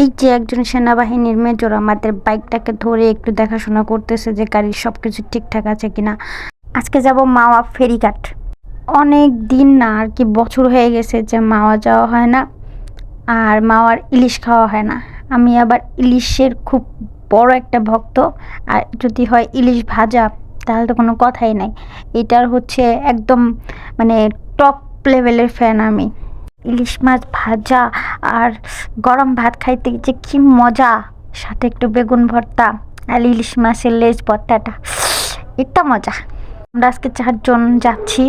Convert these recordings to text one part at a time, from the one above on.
এই যে একজন সেনাবাহিনীর মেজর আমাদের বাইকটাকে ধরে একটু দেখাশোনা করতেছে যে গাড়ির সব কিছু ঠিকঠাক আছে কিনা। আজকে যাব মাওয়া ফেরিঘাট। অনেক দিন না আর কি বছর হয়ে গেছে যে মাওয়া যাওয়া হয় না আর মাওয়ার ইলিশ খাওয়া হয় না। আমি আবার ইলিশের খুব বড় একটা ভক্ত আর যদি হয় ইলিশ ভাজা তাহলে তো কোনো কথাই নাই। এটার হচ্ছে একদম মানে টপ লেভেলের ফ্যান আমি। ইলিশ মাছ ভাজা আর গরম ভাত খাইতে যে কি মজা। সাথে একটু বেগুন ভর্তা আর ইলিশ মাছের লেজ ভর্তাটা। এটা মজা। আমরা আজকে চারজন যাচ্ছি।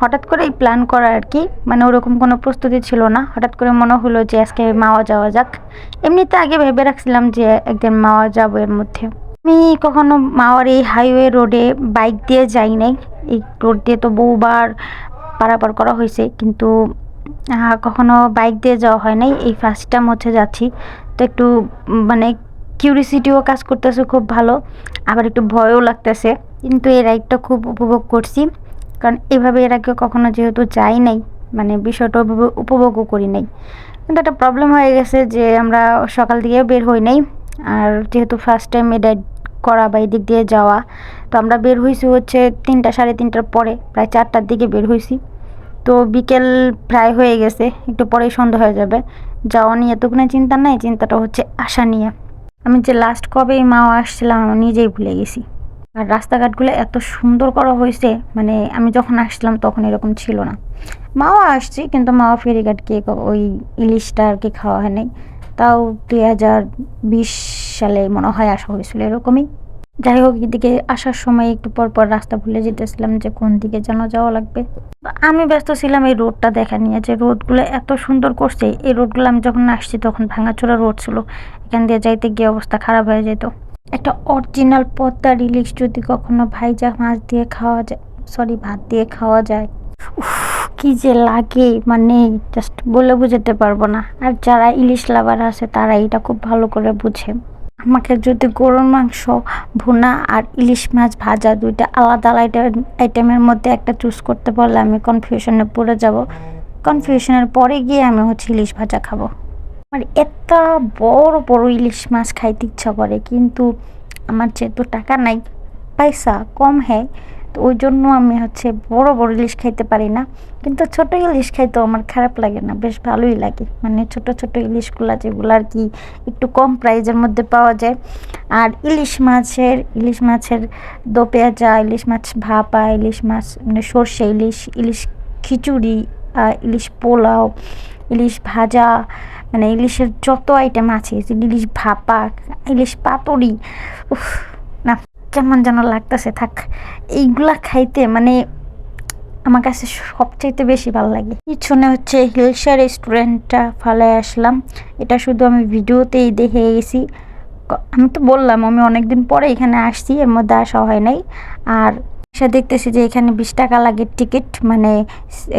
হঠাৎ করে এই প্ল্যান করা আর কি মানে ওরকম কোনো প্রস্তুতি ছিল না। হঠাৎ করে মনে হলো যে আজকে মাওয়া যাওয়া যাক। এমনিতে আগে ভেবে রাখছিলাম যে একদিন মাওয়া যাব এর মধ্যে। আমি কখনো মাওয়ার এই হাইওয়ে রোডে বাইক দিয়ে যাই নাই। এই রোড দিয়ে তো বহুবার পারাপার করা হয়েছে, কিন্তু কখনো বাইক দিয়ে যাওয়া হয় নাই। এই ফার্স্ট টাইম হচ্ছে যাচ্ছি। তো একটু মানে কিউরিসিটিও কাজ করতেছে খুব ভালো। আবার একটু ভয়ও লাগতেছে। কিন্তু এই রাইডটা খুব উপভোগ করছি। কারণ এভাবে এর আগে কখনো যেহেতু যাই নাই মানে বিষয়টা উপভোগ- উপভোগও করি নাই। কিন্তু একটা প্রবলেম হয়ে গেছে যে আমরা সকাল দিকে বের হই নাই। আর যেহেতু ফার্স্ট টাইম এই রাইড করা বা এদিক দিয়ে যাওয়া, তো আমরা বের হয়েছি হচ্ছে তিনটা, সাড়ে তিনটার পরে, প্রায় চারটার দিকে বের হয়েছি তো বিকেল প্রায় হয়ে গেছে, একটু পরেই সন্ধ্যা হয়ে যাবে। যাওয়া নিয়ে তো কোনো চিন্তা নাই, চিন্তাটা হচ্ছে আসা নিয়ে। আমি যে লাস্ট কবে মাও আসছিলাম, আমি নিজেই ভুলে গেছি। আর রাস্তাঘাটগুলো এত সুন্দর করা হয়েছে মানে আমি যখন আসছিলাম তখন এরকম ছিল না। মাও আসছি, কিন্তু মাওয়া ফেরিঘাট গিয়ে ক- ওই ইলিশটা আর কি খাওয়া হয় নাই তাও দুই হাজার বিশ সালে মনে হয় আসা হয়েছিল এরকমই। যাই হোক, এদিকে আসার সময় একটু পর পর রাস্তা ভুলে যেতেছিলাম যে কোন দিকে যেন যাওয়া লাগবে। আমি ব্যস্ত ছিলাম এই রোডটা দেখা নিয়ে, যে রোডগুলো এত সুন্দর করছে, এই রোডগুলো আমি যখন আসছি তখন ভাঙাচোরা রোড ছিল। এখান দিয়ে যাইতে গিয়ে অবস্থা খারাপ হয়ে যেত। একটা অরিজিনাল পদ্মা ইলিশ যদি কখনো ভাইজা মাছ দিয়ে খাওয়া যায় সরি ভাত দিয়ে খাওয়া যায় কি যে লাগে মানে জাস্ট বলে বুঝাতে পারব না। আর যারা ইলিশ লাভার আছে তারা এটা খুব ভালো করে বুঝে। আমাকে যদি গরুর মাংস, ভুনা আর ইলিশ মাছ ভাজা দুইটা আলাদা আলাদা আইটেমের মধ্যে একটা চুজ করতে পারলে আমি কনফিউশনে পড়ে যাব। কনফিউশনের পরে গিয়ে আমি হচ্ছে ইলিশ ভাজা খাব। আমার এত বড় বড় ইলিশ মাছ খাইতে ইচ্ছা করে, কিন্তু আমার যেহেতু টাকা নাই, পয়সা কম হ্যাঁ তো ওই জন্য আমি হচ্ছে বড় বড় ইলিশ খাইতে পারি না। কিন্তু ছোট ইলিশ খাইতেও আমার খারাপ লাগে না, বেশ ভালোই লাগে। মানে ছোট ছোট ইলিশগুলো যেগুলো আর কি একটু কম প্রাইজের মধ্যে পাওয়া যায়। আর ইলিশ মাছের ইলিশ মাছের দো পেঁয়াজা, ইলিশ মাছ ভাপা, ইলিশ মাছ মানে সর্ষে ইলিশ ইলিশ খিচুড়ি ইলিশ পোলাও, ইলিশ ভাজা মানে ইলিশের যত আইটেম আছে, ইলিশ ভাপা, ইলিশ পাতুরি, উফ, না। কেমন যেন লাগতেছে, থাক। এইগুলা খাইতে মানে আমার কাছে সবচাইতে বেশি ভালো লাগে। পিছনে হচ্ছে হিলসা রেস্টুরেন্টটা ফালায় আসলাম। এটা শুধু আমি ভিডিওতেই দেখে গেছি। আমি তো বললাম, আমি অনেকদিন পরে এখানে আসছি, এর মধ্যে আসা হয় নাই। আর সে দেখতেছি যে এখানে বিশ টাকা লাগে টিকিট মানে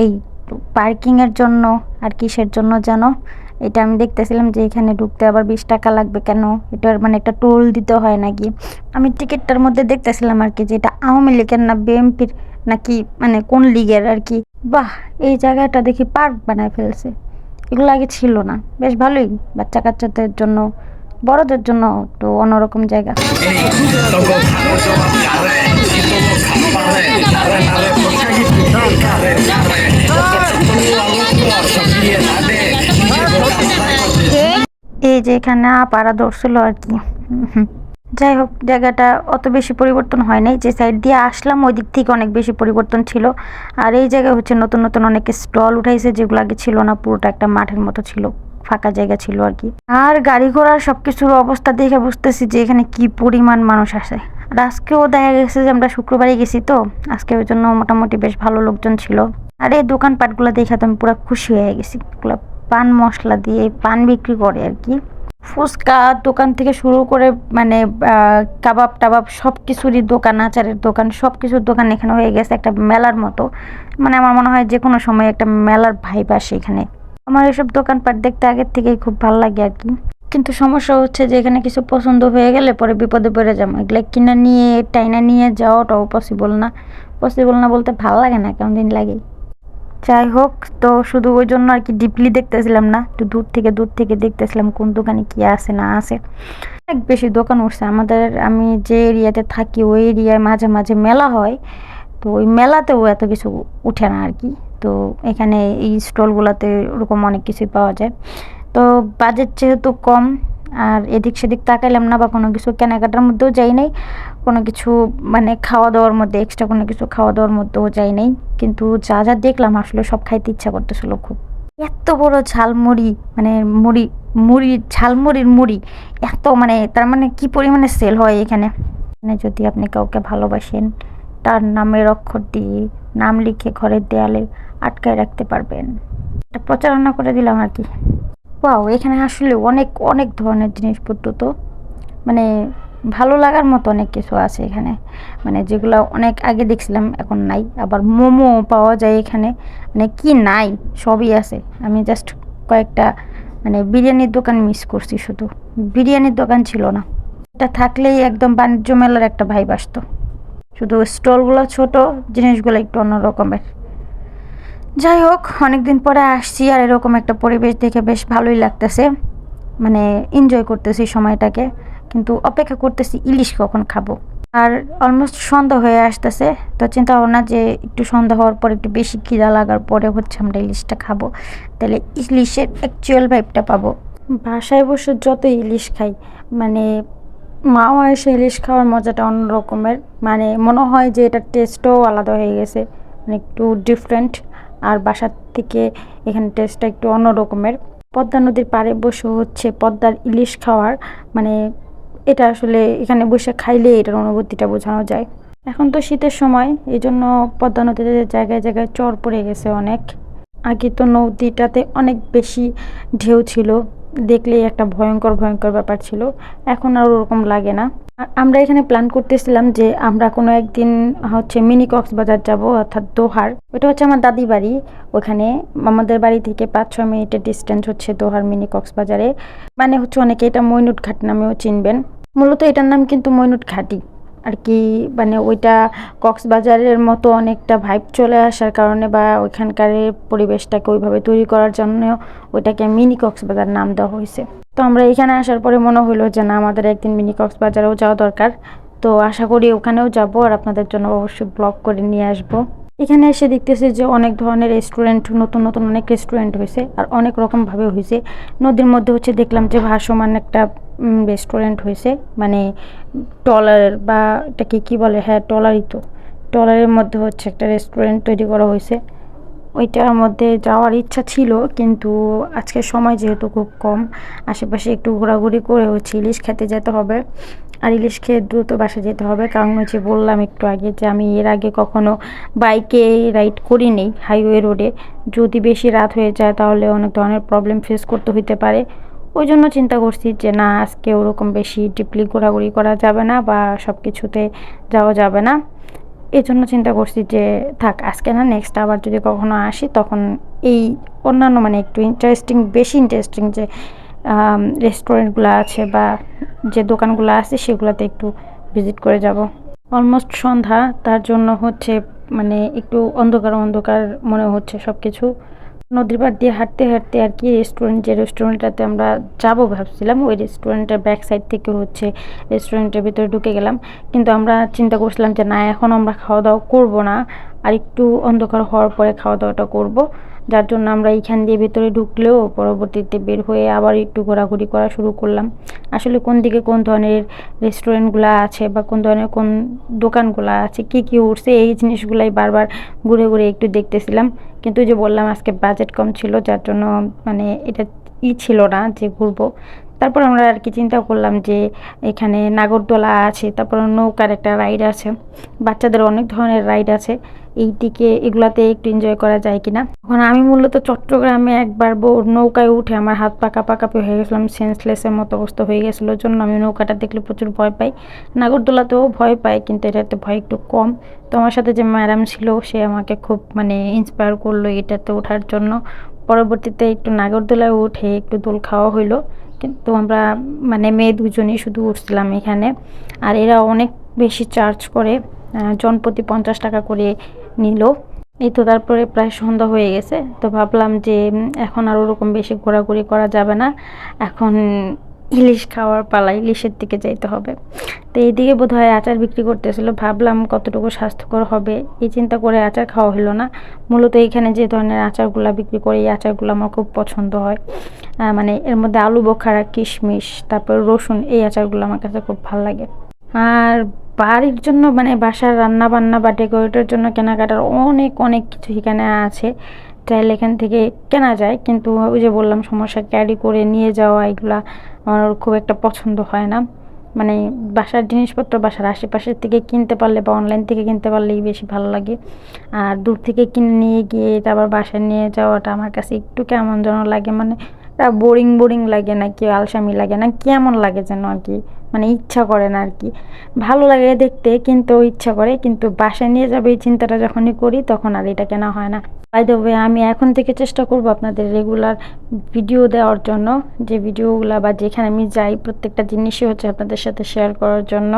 এই পার্কিংয়ের জন্য আর কিসের জন্য যেন। এটা আমি দেখতেছিলাম যে এখানে ঢুকতে আবার বিশ টাকা লাগবে কেন এটার মানে একটা টোল দিতে হয় নাকি আমি টিকিটটার মধ্যে দেখতেছিলাম আর কি যে এটা আওয়ামী লীগের না বিএনপির নাকি মানে কোন লিগের আর কি বাহ এই জায়গাটা দেখি পার্ক বানায় ফেলছে এগুলো আগে ছিল না বেশ ভালোই বাচ্চা কাচ্চাদের জন্য বড়দের জন্য একটু অন্যরকম জায়গা যে এখানে পাড়া ধরছিল আর কি। যাই হোক, জায়গাটা অত বেশি পরিবর্তন হয় নাই। যে সাইড দিয়ে আসলাম, ওই দিক থেকে অনেক বেশি পরিবর্তন ছিল। আর এই জায়গায় হচ্ছে নতুন নতুন অনেক স্টল উঠাইছে, যেগুলো আগে ছিল না, পুরোটা একটা মাঠের মতো ছিল, ফাঁকা জায়গা ছিল আর কি। আর গাড়ি ঘোড়ার সব কিছুর অবস্থা দেখে বুঝতেছি যে এখানে কি পরিমাণ মানুষ আসে। আর আজকেও দেখা গেছে যে আমরা শুক্রবারে গেছি তো, আজকে ওই জন্য মোটামুটি বেশ ভালো লোকজন ছিল। আর এই দোকানপাটগুলো দেখে তো আমি পুরো খুশি হয়ে গেছি। পান মশলা দিয়ে পান বিক্রি করে আর কি। ফুচকা দোকান থেকে শুরু করে মানে কাবাব টাবাব সব কিছুরই দোকান, আচারের দোকান সব কিছুর দোকান এখানে হয়ে গেছে একটা মেলার মতো। মানে আমার মনে হয় যে কোনো সময় একটা মেলার ভাইব আসে এখানে। আমার এসব দোকানপাট দেখতে আগের থেকেই খুব ভালো লাগে আর কি। কিন্তু সমস্যা হচ্ছে যে এখানে কিছু পছন্দ হয়ে গেলে পরে বিপদে পড়ে যাব। এগুলো কিনা নিয়ে, টাইনা নিয়ে যাওয়াটাও পসিবল না। পসিবল না বলতে ভালো লাগে না, কেমন দিন লাগে। যাই হোক, তো শুধু ওই জন্য আর কি ডিপলি দেখতেছিলাম না, একটু দূর থেকে দূর থেকে দেখতেছিলাম কোন দোকানে কি আছে, না আছে। অনেক বেশি দোকান উঠছে, আমাদের, আমি যে এরিয়াতে থাকি, ওই এরিয়ায় মাঝে মাঝে মেলা হয়, তো ওই মেলাতেও এত কিছু উঠে না আর কি। তো এখানে এই স্টলগুলোতে ওরকম অনেক কিছুই পাওয়া যায়। তো বাজেট যেহেতু কম আর এদিক সেদিক তাকাইলাম না বা কোনো কিছু কেনাকাটার মধ্যেও যাই নাই। কোনো কিছু মানে খাওয়া দাওয়ার মধ্যে এক্সট্রা কোনো কিছু খাওয়া দাওয়ার মধ্যেও যাই নাই। কিন্তু যা যা দেখলাম আসলে সব খাইতে ইচ্ছা করতেছিল খুব। এত বড় ঝালমুড়ি মানে মুড়ি মুড়ি, ঝালমুড়ির মুড়ি, এত মানে তার মানে কি পরিমাণে সেল হয় এখানে? মানে যদি আপনি কাউকে ভালোবাসেন, তার নামের অক্ষর দিয়ে, নাম লিখে ঘরের দেয়ালে আটকায় রাখতে পারবেন। এটা প্রচারণা করে দিলাম আর কি। ওয়াও এখানে আসলে অনেক অনেক ধরনের জিনিসপত্র তো। মানে ভালো লাগার মতো অনেক কিছু আছে এখানে। মানে যেগুলো অনেক আগে দেখছিলাম, এখন নাই। আবার মোমো পাওয়া যায় এখানে। মানে কি নাই? সবই আছে। আমি জাস্ট কয়েকটা মানে বিরিয়ানির দোকান মিস করছি শুধু। বিরিয়ানির দোকান ছিল না। এটা থাকলেই একদম বাণিজ্য মেলার একটা ভাইব আসতো। শুধু স্টলগুলো ছোট, জিনিসগুলো একটু অন্য রকমের যাই হোক, অনেকদিন পরে আসছি আর এরকম একটা পরিবেশ দেখে বেশ ভালোই লাগতেছে। মানে এনজয় করতেছি সময়টাকে, কিন্তু অপেক্ষা করতেছি ইলিশ কখন খাব। আর অলমোস্ট সন্ধ্যা হয়ে আসতেছে, তো চিন্তা ভাবনা যে একটু সন্ধ্যা হওয়ার পর একটু বেশি খিদা লাগার পরে হচ্ছে আমরা ইলিশটা খাব। তাহলে ইলিশের অ্যাকচুয়াল ভাইবটা পাবো। বাসায় বসে যত ইলিশ খাই মানে মাও এসে ইলিশ খাওয়ার মজাটা অন্য রকমের মানে মনে হয় যে এটার টেস্টও আলাদা হয়ে গেছে মানে একটু ডিফারেন্ট আর বাসার থেকে এখানে টেস্টটা একটু অন্য রকমের। পদ্মা নদীর পাড়ে বসে হচ্ছে পদ্মার ইলিশ খাওয়ার মানে এটা আসলে এখানে বসে খাইলে এটার অনুভূতিটা বোঝানো যায়। এখন তো শীতের সময় এই জন্য পদ্মা নদীতে জায়গায় জায়গায় চর পড়ে গেছে অনেক। আগে তো নদীটাতে অনেক বেশি ঢেউ ছিল, দেখলেই একটা ভয়ঙ্কর ভয়ঙ্কর ব্যাপার ছিল। এখন আর ওরকম লাগে না। আমরা এখানে প্ল্যান করতেছিলাম যে আমরা কোনো একদিন হচ্ছে মিনি কক্সবাজার যাব, অর্থাৎ দোহার। ওটা হচ্ছে আমার দাদি বাড়ি। ওখানে আমাদের বাড়ি থেকে পাঁচ ছ মিনিটের ডিস্টেন্স হচ্ছে দোহার মিনি কক্সবাজারে। মানে হচ্ছে অনেকে এটা মইনুট ঘাট নামেও চিনবেন। মূলত এটার নাম কিন্তু মইনুট ঘাটি আর কি মানে ওইটা কক্সবাজারের মতো অনেকটা ভাইব চলে আসার কারণে বা ওইখানকার পরিবেশটাকে ওইভাবে তৈরি করার জন্য ওইটাকে মিনি কক্সবাজার নাম দেওয়া হয়েছে। তো আমরা এখানে আসার পরে মনে হলো যে না, আমাদের একদিন মিনি কক্সবাজারেও যাওয়া দরকার। তো আশা করি ওখানেও যাব আর আপনাদের জন্য অবশ্যই ব্লগ করে নিয়ে আসব। এখানে এসে দেখতেছি যে অনেক ধরনের রেস্টুরেন্ট নতুন নতুন অনেক রেস্টুরেন্ট হয়েছে আর অনেক রকমভাবে হয়েছে। নদীর মধ্যে হচ্ছে দেখলাম যে ভাসমান একটা রেস্টুরেন্ট হয়েছে। মানে টলার বা এটাকে কী বলে? হ্যাঁ টলারই তো। টলারের মধ্যে হচ্ছে একটা রেস্টুরেন্ট তৈরি করা হয়েছে। ওইটার মধ্যে যাওয়ার ইচ্ছা ছিল, কিন্তু আজকে সময় যেহেতু খুব কম, আশেপাশে একটু ঘোরাঘুরি করে হচ্ছে ইলিশ খেতে যেতে হবে। আর ইলিশ খেয়ে দ্রুত বাসা যেতে হবে। কারণ হচ্ছে বললাম একটু আগে যে আমি এর আগে কখনো বাইকে রাইড করিনি হাইওয়ে রোডে। যদি বেশি রাত হয়ে যায় তাহলে অনেক ধরনের প্রবলেম ফেস করতে হইতে পারে। ওই জন্য চিন্তা করছি যে না, আজকে ওরকম বেশি ডিপলি ঘোরাঘুরি করা যাবে না বা সব কিছুতে যাওয়া যাবে না। এই জন্য চিন্তা করছি যে থাক, আজকে না নেক্সট আবার যদি কখনো আসি তখন এই অন্যান্য মানে একটু ইন্টারেস্টিং বেশি ইন্টারেস্টিং যে রেস্টুরেন্টগুলো আছে বা যে দোকানগুলো আছে সেগুলোতে একটু ভিজিট করে যাব। অলমোস্ট সন্ধ্যা, তার জন্য হচ্ছে মানে একটু অন্ধকার অন্ধকার মনে হচ্ছে সব কিছু নদীর পাড় দিয়ে হাঁটতে হাঁটতে আর কি রেস্টুরেন্ট যে রেস্টুরেন্টটাতে আমরা যাব ভাবছিলাম, ওই রেস্টুরেন্টের ব্যাক সাইড থেকে হচ্ছে রেস্টুরেন্টের ভিতরে ঢুকে গেলাম। কিন্তু আমরা চিন্তা করছিলাম যে না এখন আমরা খাওয়া দাওয়া করব না। আর একটু অন্ধকার হওয়ার পরে খাওয়া দাওয়াটা করব। যার জন্য আমরা এইখান দিয়ে ভেতরে ঢুকলেও পরবর্তীতে বের হয়ে আবার একটু ঘোরাঘুরি করা শুরু করলাম। আসলে কোন দিকে কোন ধরনের রেস্টুরেন্টগুলো আছে বা কোন ধরনের কোন দোকানগুলো আছে, কি কি উঠছে, এই জিনিসগুলাই বারবার ঘুরে ঘুরে একটু দেখতেছিলাম। কিন্তু যে বললাম, আজকে বাজেট কম ছিল, যার জন্য মানে এটা ই ছিল না যে ঘুরবো। তারপর আমরা আর কি চিন্তা করলাম যে এখানে নাগরদোলা আছে, তারপর নৌকার একটা রাইড আছে। বাচ্চাদের অনেক ধরনের রাইড আছে। এইদিকে এগুলাতে একটু এনজয় করা যায় কিনা। এখন আমি মূলত চট্টগ্রামে একবার নৌকায় উঠে আমার হাত পাকা পাকাপি হয়ে গেছিলাম সেন্সলেসের মতো অবস্থা হয়ে গেছিল জন্য আমি নৌকাটা দেখলে প্রচুর ভয় পাই। নাগরদোলাতেও ভয় পাই, কিন্তু এটাতে ভয় একটু কম। তো আমার সাথে যে ম্যাডাম ছিল, সে আমাকে খুব মানে ইন্সপায়ার করল এটাতে ওঠার জন্য। পরবর্তীতে একটু নাগরদোলায় উঠে একটু দোল খাওয়া হইল। কিন্তু আমরা মানে মেয়ে দুজনেই শুধু উঠছিলাম এখানে। আর এরা অনেক বেশি চার্জ করে জনপ্রতি পঞ্চাশ টাকা করে নিল। এই তো তারপরে প্রায় সন্ধ্যা হয়ে গেছে। তো ভাবলাম যে এখন আর ওরকম বেশি ঘোরাঘুরি করা যাবে না। এখন ইলিশ খাওয়ার পালা ইলিশের দিকে যাইতে হবে। তো এইদিকে বোধ হয় আচার বিক্রি করতেছিল। ভাবলাম কতটুকু স্বাস্থ্যকর হবে। এই চিন্তা করে আচার খাওয়া হলো না। মূলত এখানে যে ধরনের আচারগুলো বিক্রি করে, এই আচারগুলো আমার খুব পছন্দ হয়। মানে এর মধ্যে আলু, বোখারা, কিশমিশ, তারপর রসুন, এই আচারগুলো আমার কাছে খুব ভালো লাগে। আর বাড়ির জন্য মানে বাসার রান্না বান্না বা ডেকোরেটের জন্য কেনাকাটার অনেক অনেক কিছু এখানে আছে। চাইলে এখান থেকে কেনা যায়। কিন্তু ওই যে বললাম, সমস্যা ক্যারি করে নিয়ে যাওয়া, এগুলা আমার খুব একটা পছন্দ হয় না। মানে বাসার জিনিসপত্র বাসার আশেপাশের থেকে কিনতে পারলে বা অনলাইন থেকে কিনতে পারলেই বেশি ভালো লাগে। আর দূর থেকে কিনে নিয়ে গিয়ে এটা আবার বাসায় নিয়ে যাওয়াটা আমার কাছে একটু কেমন যেন লাগে। মানে বোরিং বোরিং লাগে না কি আলসামি লাগে না, কেমন লাগে যেন আর কি। মানে ইচ্ছা করে না আর কি ভালো লাগে দেখতে, কিন্তু ইচ্ছা করে, কিন্তু বাসায় নিয়ে যাবে এই চিন্তাটা যখনই করি, তখন আর এটা কেনা হয় না। বাই ওয়ে আমি এখন থেকে চেষ্টা করব আপনাদের রেগুলার ভিডিও দেওয়ার জন্য। যে ভিডিওগুলো বা যেখানে আমি যাই, প্রত্যেকটা জিনিসই হচ্ছে আপনাদের সাথে শেয়ার করার জন্য।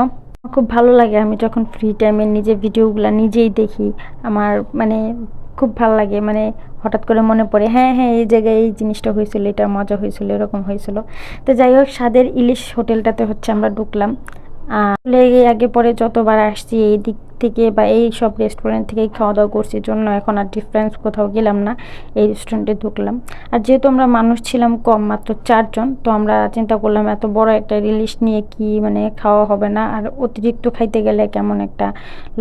খুব ভালো লাগে, আমি যখন ফ্রি টাইমে নিজে ভিডিওগুলো নিজেই দেখি। আমার মানে খুব ভালো লাগে মানে হঠাৎ করে মনে পড়ে হ্যাঁ হ্যাঁ এই জায়গায় এই জিনিসটা হয়েছিল এটা মজা হয়েছিল, এরকম হয়েছিল। তো যাই হোক, স্বাদের ইলিশ হোটেলটাতে হচ্ছে আমরা ঢুকলাম। এই আগে পরে যতবার আসছি এই দিক থেকে বা এই সব রেস্টুরেন্ট থেকেই খাওয়া দাওয়া করছি, জন্য এখন আর ডিফারেন্স কোথাও গেলাম না, এই রেস্টুরেন্টে ঢুকলাম। আর যেহেতু আমরা মানুষ ছিলাম কম, মাত্র চারজন, তো আমরা চিন্তা করলাম এত বড় একটা রিলিশ নিয়ে কি মানে খাওয়া হবে না, আর অতিরিক্ত খাইতে গেলে কেমন একটা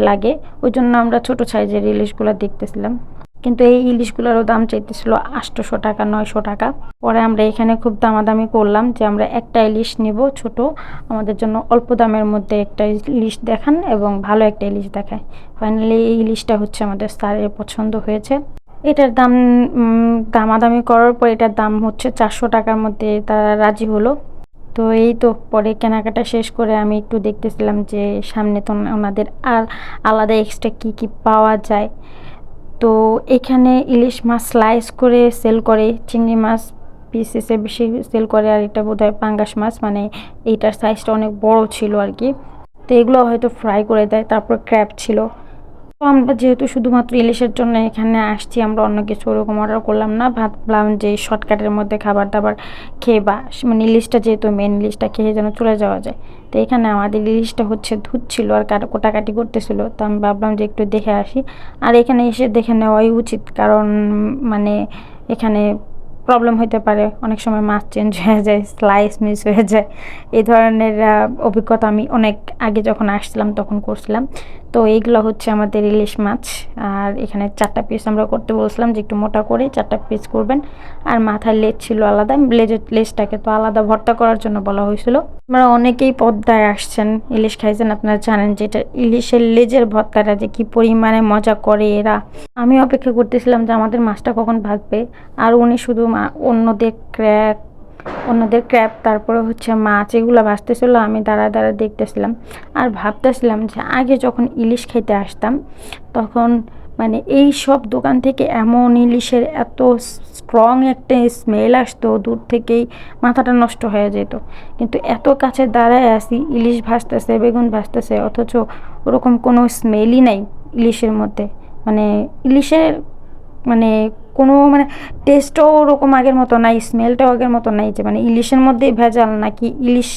লাগে? ওই জন্য আমরা ছোট সাইজের ইলিশগুলো দেখতেছিলাম। কিন্তু এই ইলিশগুলোরও দাম চাইতেছিল আটশোশো টাকা, নয়শো টাকা। পরে আমরা এখানে খুব দামাদামি করলাম যে আমরা একটা ইলিশ নেব ছোট। আমাদের জন্য অল্প দামের মধ্যে একটা ইলিশ দেখান এবং ভালো একটা ইলিশ দেখায়। ফাইনালি এই ইলিশটা হচ্ছে আমাদের স্যারের পছন্দ হয়েছে। এটার দাম দামাদামি করার পর এটার দাম হচ্ছে চারশো টাকার মধ্যে তারা রাজি হলো। তো এই তো, পরে কেনাকাটা শেষ করে আমি একটু দেখতেছিলাম যে সামনে তো ওনাদের আর আলাদা এক্সট্রা কী কী পাওয়া যায়। তো এখানে ইলিশ মাছ স্লাইস করে সেল করে, চিংড়ি মাছ পিস এসে বেশি সেল করে, আর এটা বোধ হয় পাঙ্গাস মাছ মানে এইটার সাইজটা অনেক বড় ছিল আর কি। তো এগুলো হয়তো ফ্রাই করে দেয়, তারপর ক্র্যাপ ছিল। তো আমরা যেহেতু শুধুমাত্র ইলিশের জন্য এখানে আসছি, আমরা অন্য কিছু ওরকম অর্ডার করলাম না। ভাবলাম যে শর্টকাটের মধ্যে খাবার দাবার খেয়ে বা মানে ইলিশটা যেহেতু মেন ইলিশটা খেয়ে যেন চলে যাওয়া যায়। তো এখানে আমাদের ইলিশটা হচ্ছে ধুচ্ছিল আর কাটা, কোটাকাটি করতেছিল। তো আমি ভাবলাম যে একটু দেখে আসি। আর এখানে এসে দেখে নেওয়াই উচিত। কারণ মানে এখানে প্রবলেম হইতে পারে। অনেক সময় মাছ চেঞ্জ হয়ে যায় স্লাইস মিস হয়ে যায়। এই ধরনের অভিজ্ঞতা আমি অনেক আগে যখন আসছিলাম তখন করছিলাম। তো এইগুলো হচ্ছে আমাদের ইলিশ মাছ। আর এখানে চারটা পিস আমরা করতে বলছিলাম যে একটু মোটা করে চারটা পিস করবেন। আর মাথার লেজ ছিল আলাদা, লেজের লেজটাকে তো আলাদা ভর্তা করার জন্য বলা হয়েছিল। আমরা অনেকেই পদ্মায় আসছেন, ইলিশ খাইছেন, আপনারা জানেন যে এটা ইলিশের লেজের ভর্তাটা যে কি পরিমাণে মজা করে এরা। আমি অপেক্ষা করতেছিলাম যে আমাদের মাছটা কখন ভাগবে। আর উনি শুধু অন্যদের ক্র্যাক, অন্যদের ক্র্যাপ তারপরে হচ্ছে মাছ, এগুলো ভাজতেছিল, আমি দাঁড়া দাঁড়া দেখতেছিলাম। আর ভাবতেছিলাম যে আগে যখন ইলিশ খেতে আসতাম, তখন মানে এই সব দোকান থেকে এমন ইলিশের এত স্ট্রং একটা স্মেল আসতো, দূর থেকেই মাথাটা নষ্ট হয়ে যেত। কিন্তু এত কাছে দাঁড়ায় আসি ইলিশ ভাজতেছে, বেগুন ভাজতেছে, অথচ ওরকম কোনো স্মেলই নাই ইলিশের মধ্যে। মানে ইলিশের মানে কোনো মানে টেস্টও ওরকম আগের মতো নাই স্মেলটাও আগের মতো নাই যে মানে ইলিশের মধ্যেই ভেজাল নাকি ইলিশ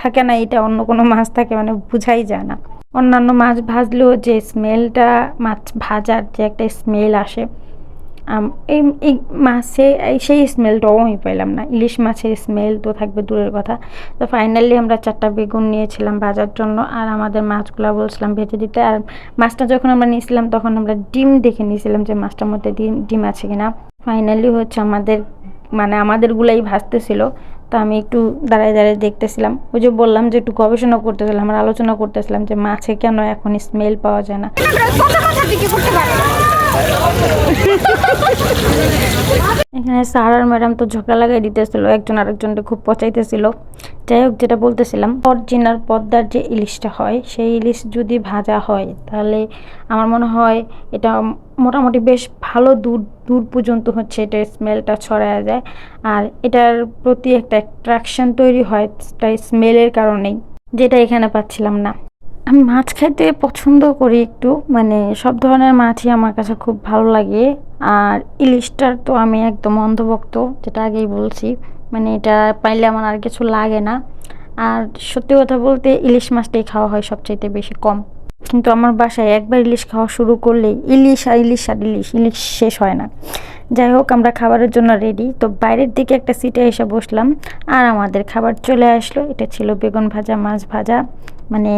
থাকে না, এটা অন্য কোনো মাছ থাকে মানে বোঝাই যায় না। অন্যান্য মাছ ভাজলেও যে স্মেলটা, মাছ ভাজার যে একটা স্মেল আসে এই এই মাছে সেই স্মেলটাও আমি পাইলাম না। ইলিশ মাছের স্মেল তো থাকবে দূরের কথা। তো ফাইনালি আমরা চারটা বেগুন নিয়েছিলাম ভাজার জন্য, আর আমাদের মাছগুলো বলছিলাম ভেজে দিতে। আর মাছটা যখন আমরা নিয়েছিলাম, তখন আমরা ডিম দেখে নিয়েছিলাম যে মাছটার মধ্যে ডিম ডিম আছে কিনা। ফাইনালি হচ্ছে আমাদের মানে আমাদেরগুলাই ভাজতেছিল। তো আমি একটু দাঁড়ায় দাঁড়ায় দেখতেছিলাম। ওই যে বললাম যে একটু গবেষণা করতেছিলাম আর আলোচনা করতেছিলাম যে মাছে কেন এখন স্মেল পাওয়া যায় না। এখানে স্যার আর ম্যাডাম তো ঝগড়া লাগাই দিতেছিল, একজন আরেকজনকে খুব পচাইতেছিল। যাই হোক, যেটা বলতেছিলাম, অরিজিনাল পদ্মার যে ইলিশটা হয়, সেই ইলিশ যদি ভাজা হয়, তাহলে আমার মনে হয় এটা মোটামুটি বেশ ভালো দূর দূর পর্যন্ত হচ্ছে এটা স্মেলটা ছড়ায় যায়। আর এটার প্রতি একটা অ্যাট্রাকশন তৈরি হয় স্মেলের কারণেই, যেটা এখানে পাচ্ছিলাম না। আমি মাছ খাইতে পছন্দ করি একটু মানে সব ধরনের মাছই আমার কাছে খুব ভালো লাগে। আর ইলিশটার তো আমি একদম অন্ধভক্ত, যেটা আগেই বলছি মানে এটা পাইলে আমার আর কিছু লাগে না। আর সত্যি কথা বলতে ইলিশ মাছটাই খাওয়া হয় সবচাইতে বেশি কম। কিন্তু আমার বাসায় একবার ইলিশ খাওয়া শুরু করলেই ইলিশ আর ইলিশ আর ইলিশ ইলিশ শেষ হয় না। যাই হোক, আমরা খাবারের জন্য রেডি তো বাইরের দিকে একটা সিটে এসে বসলাম। আর আমাদের খাবার চলে আসলো, এটা ছিল বেগুন ভাজা, মাছ ভাজা মানে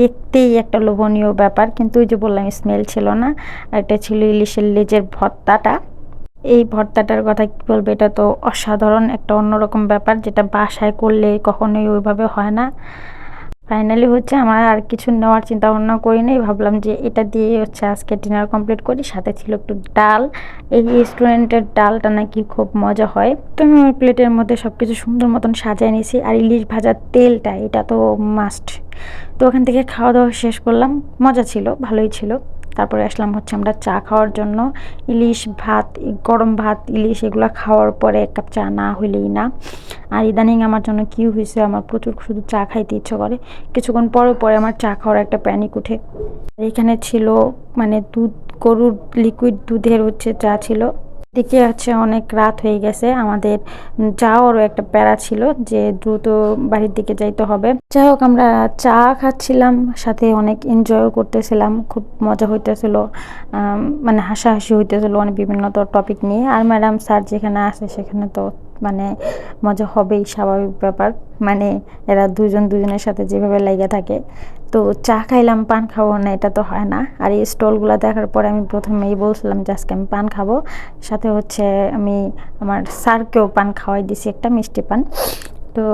দেখতেই একটা লোভনীয় ব্যাপার, কিন্তু ওই যে বললাম স্মেল ছিল না। এটা ছিল ইলিশের লেজের ভর্তাটা। এই ভর্তাটার কথা কী বলব, এটা তো অসাধারণ একটা অন্যরকম ব্যাপার, যেটা বাসায় করলে কখনোই ওইভাবে হয় না। ফাইনালি হচ্ছে আমার আর কিছু নেওয়ার চিন্তা ভাবনা করি নাই। ভাবলাম যে এটা দিয়ে হচ্ছে আজকে ডিনার কমপ্লিট করি। সাথে ছিল একটু ডাল। এই রেস্টুরেন্টের ডালটা নাকি খুব মজা হয়। তো আমি ওই প্লেটের মধ্যে সব কিছু সুন্দর মতন সাজিয়ে নিয়েছি। আর ইলিশ ভাজার তেলটা, এটা তো মাস্ট তো ওখান থেকে খাওয়া দাওয়া শেষ করলাম। মজা ছিল, ভালোই ছিল। তারপরে আসলাম হচ্ছে আমরা চা খাওয়ার জন্য। ইলিশ ভাত, গরম ভাত, ইলিশ এগুলো খাওয়ার পরে এক কাপ চা না হইলেই না। আর ইদানিং আমার জন্য কি হয়েছে আমার প্রচুর শুধু চা খাইতে ইচ্ছে করে। কিছুক্ষণ পরে পরে আমার চা খাওয়ার একটা প্যানিক উঠে। এখানে ছিল মানে দুধ, গরুর লিকুইড দুধের হচ্ছে চা ছিল। দিকে হচ্ছে অনেক রাত হয়ে গেছে। আমাদের যাওয়ারও একটা প্যারা ছিল যে দ্রুত বাড়ির দিকে যাইতে হবে। যাই হোক, আমরা চা খাচ্ছিলাম, সাথে অনেক এনজয়ও করতেছিলাম। খুব মজা হইতেছিল মানে হাসাহাসি হইতেছিল অনেক বিভিন্ন তো টপিক নিয়ে। আর ম্যাডাম স্যার যেখানে আসে সেখানে তো মানে মজা হবেই, স্বাভাবিক ব্যাপার। মানে এরা দুজন দুজনের সাথে যেভাবে লেগে থাকে। তো চা খাইলাম, পান খাব না, এটা তো হয় না। আর এই স্টলগুলো দেখার পরে আমি প্রথমেই বলছিলাম যে আজকে আমি পান খাব। সাথে হচ্ছে আমি আমার স্যারকেও পান খাওয়াই দিছি, একটা মিষ্টি পান। তো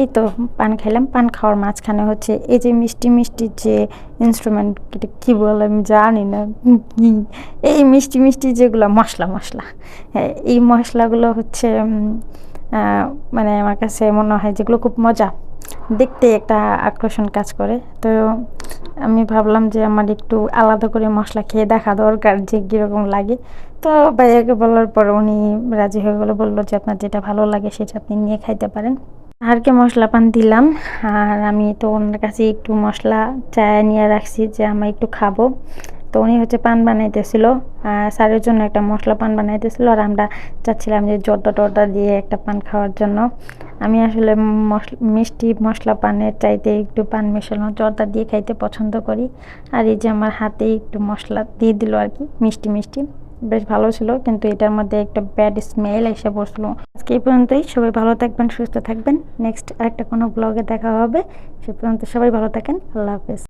এই তো পান খাইলাম। পান খাওয়ার মাঝখানে হচ্ছে এই যে মিষ্টি মিষ্টি যে ইনস্ট্রুমেন্ট কী বলে আমি জানি না। এই মিষ্টি মিষ্টি যেগুলো মশলা মশলা। হ্যাঁ এই মশলাগুলো হচ্ছে মানে আমার কাছে মনে হয় যেগুলো খুব মজা। দেখতে একটা আকর্ষণ কাজ করে। তো আমি ভাবলাম যে আমার একটু আলাদা করে মশলা খেয়ে দেখা দরকার যে কীরকম লাগে। তো ভাইয়াকে বলার পর উনি রাজি হয়ে গেলো, বলল যে আপনার যেটা ভালো লাগে সেটা আপনি নিয়ে খাইতে পারেন। আরকে মশলা পান দিলাম। আর আমি তো ওনার কাছে একটু মশলা চায় নিয়ে রাখছি যে আমি একটু খাব। তো উনি হচ্ছে পান বানাইতেছিল স্যারের জন্য একটা মশলা পান বানাইতেছিল আর আমরা চাচ্ছিলাম যে জর্দা টর্দা দিয়ে একটা পান খাওয়ার জন্য। আমি আসলে মিষ্টি মশলা পানের চাইতে একটু পান মেশানো, জর্দা দিয়ে খাইতে পছন্দ করি। আর এই যে আমার হাতে একটু মশলা দিয়ে দিল আর কি, মিষ্টি মিষ্টি। বেশ ভালো ছিল, কিন্তু এটার মধ্যে একটা ব্যাড স্মেল এসে বসল আজকে এই পর্যন্তই, সবাই ভালো থাকবেন, সুস্থ থাকবেন। নেক্সট আরেকটা কোনো ব্লগে দেখা হবে। সে পর্যন্ত সবাই ভালো থাকেন, আল্লাহ হাফেজ।